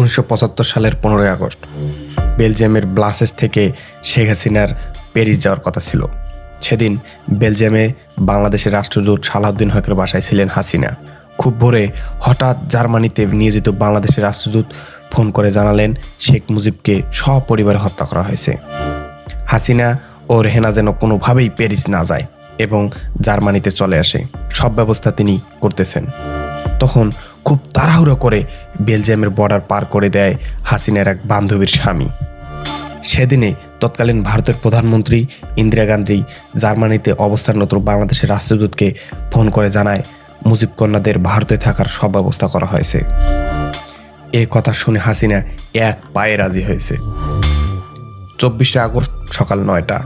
উনিশশো পঁচাত্তর সালের পনেরোই আগস্ট। বেলজিয়ামের ব্লাসেস থেকে শেখ হাসিনার প্যারিস যাওয়ার কথা ছিল। সেদিন বেলজিয়ামে বাংলাদেশের রাষ্ট্রদূত সালাউদ্দিন হকের বাসায় ছিলেন হাসিনা। খুব ভোরে হঠাৎ জার্মানিতে নিয়োজিত বাংলাদেশের রাষ্ট্রদূত ফোন করে জানালেন, শেখ মুজিবকে সপরিবারে হত্যা করা হয়েছে। হাসিনা ও রেহেনা যেন কোনোভাবেই প্যারিস না যায় এবং জার্মানিতে চলে আসে। সব ব্যবস্থা তিনি করতেছেন। তখন খুব তাড়াহুড়ো করে বেলজিয়ামের বর্ডার পার করে দেয় হাসিনার এক বান্ধবীর স্বামী। সেদিনে তৎকালীন ভারতের প্রধানমন্ত্রী ইন্দিরা গান্ধী জার্মানিতে অবস্থানরত বাংলাদেশের রাষ্ট্রদূতকে ফোন করে জানায়, মুজিব কন্যাদের ভারতে থাকার সব ব্যবস্থা করা হয়েছে। এ কথা শুনে হাসিনা এক পায়ে রাজি হয়েছে। চব্বিশে আগস্ট সকাল নয়টা,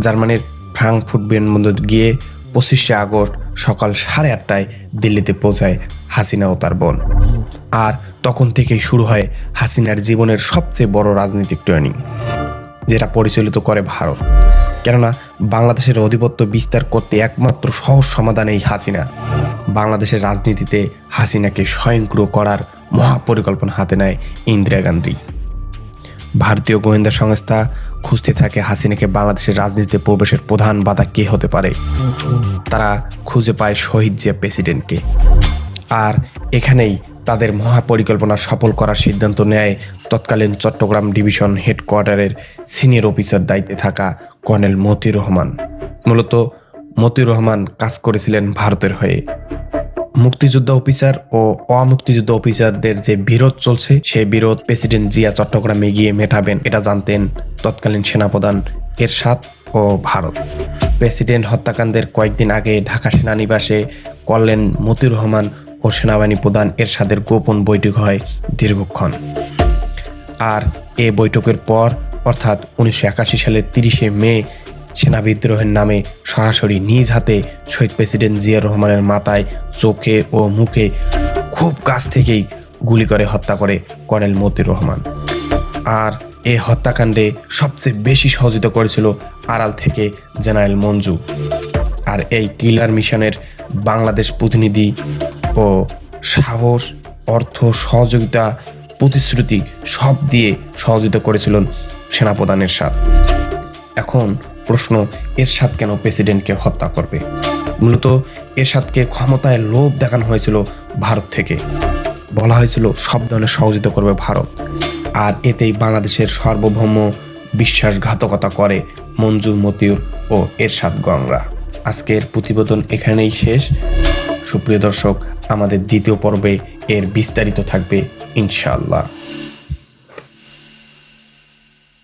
জার্মানির ফ্রাঙ্কফুট বিমানবন্দর গিয়ে পঁচিশে আগস্ট সকাল সাড়ে আটটায় দিল্লিতে পৌঁছায় হাসিনা ও তার বোন। আর তখন থেকেই শুরু হয় হাসিনার জীবনের সবচেয়ে বড় রাজনৈতিক ট্রেনিং, যেটা পরিচালিত করে ভারত। কেননা বাংলাদেশের আধিপত্য বিস্তার করতে একমাত্র সহজ সমাধান এই হাসিনা। বাংলাদেশের রাজনীতিতে হাসিনাকে স্বয়ংক্রিয় করার মহাপরিকল্পনা হাতে নেয় ইন্দিরা গান্ধী। ভারতীয় গোয়েন্দা সংস্থা খুঁজতে থাকে হাসিনাকে বাংলাদেশের রাজনীতিতে প্রবেশের প্রধান বাধা কে হতে পারে। তারা খুঁজে পায় শহীদ জিয়া প্রেসিডেন্টকে। আর এখানেই তাদের মহাপরিকল্পনা সফল করার সিদ্ধান্ত নেয় তৎকালীন চট্টগ্রাম ডিভিশন হেডকোয়ার্টারের সিনিয়র অফিসার দায়িত্বে থাকা কর্নেল মতিউর রহমান। মূলত মতিউর রহমান কাজ করেছিলেন ভারতের হয়ে। মুক্তিযোদ্ধা অফিসার ও অমুক্তিযুদ্ধ অফিসারদের যে বিরোধ চলছে সেই বিরোধ প্রেসিডেন্ট জিয়া চট্টগ্রামে গিয়ে মেটাবেন। এটা জানতেন তৎকালীন সেনাপ্রধান এরশাদ ও ভারত। প্রেসিডেন্ট হত্যাকাণ্ডের কয়েকদিন আগে ঢাকা সেনানিবাসে করলেন মতিউর রহমান ও সেনাবাহিনী প্রধান এরশাদের গোপন বৈঠক হয় দীর্ঘক্ষণ। আর এ বৈঠকের পর, অর্থাৎ উনিশশো একাশি সালের তিরিশে মে সেনা বিদ্রোহের নামে সরাসরি নিজ হাতে শহীদ প্রেসিডেন্ট জিয়াউর রহমানের মাথায় চোখে ও মুখে খুব কাছ থেকেই গুলি করে হত্যা করে কর্নেল মতিউর রহমান। আর এ হত্যাকাণ্ডে সবচেয়ে বেশি সহযোগিতা করেছিল আড়াল থেকে জেনারেল মঞ্জু। আর এই কিলার মিশনের বাংলাদেশ প্রতিনিধি ও সাহস, অর্থ, সহযোগিতা, প্রতিশ্রুতি সব দিয়ে সহযোগিতা করেছিলেন সেনাপ্রধানের সাথ। এখন প্রশ্ন, এরশাদ কেন প্রেসিডেন্টকে হত্যা করবে? মূলত এরশাদকে ক্ষমতায় লোভ দেখানো হয়েছিল ভারত থেকে। বলা হয়েছিল সব ধরনের সহযোগিতা করবে ভারত। আর এতেই বাংলাদেশের সার্বভৌম বিশ্বাসঘাতকতা করে মঞ্জু, মতিউর ও এরশাদ গংরা। আজকের প্রতিবেদন এখানেই শেষ। সুপ্রিয় দর্শক, আমাদের দ্বিতীয় পর্বে এর বিস্তারিত থাকবে ইনশাআল্লাহ।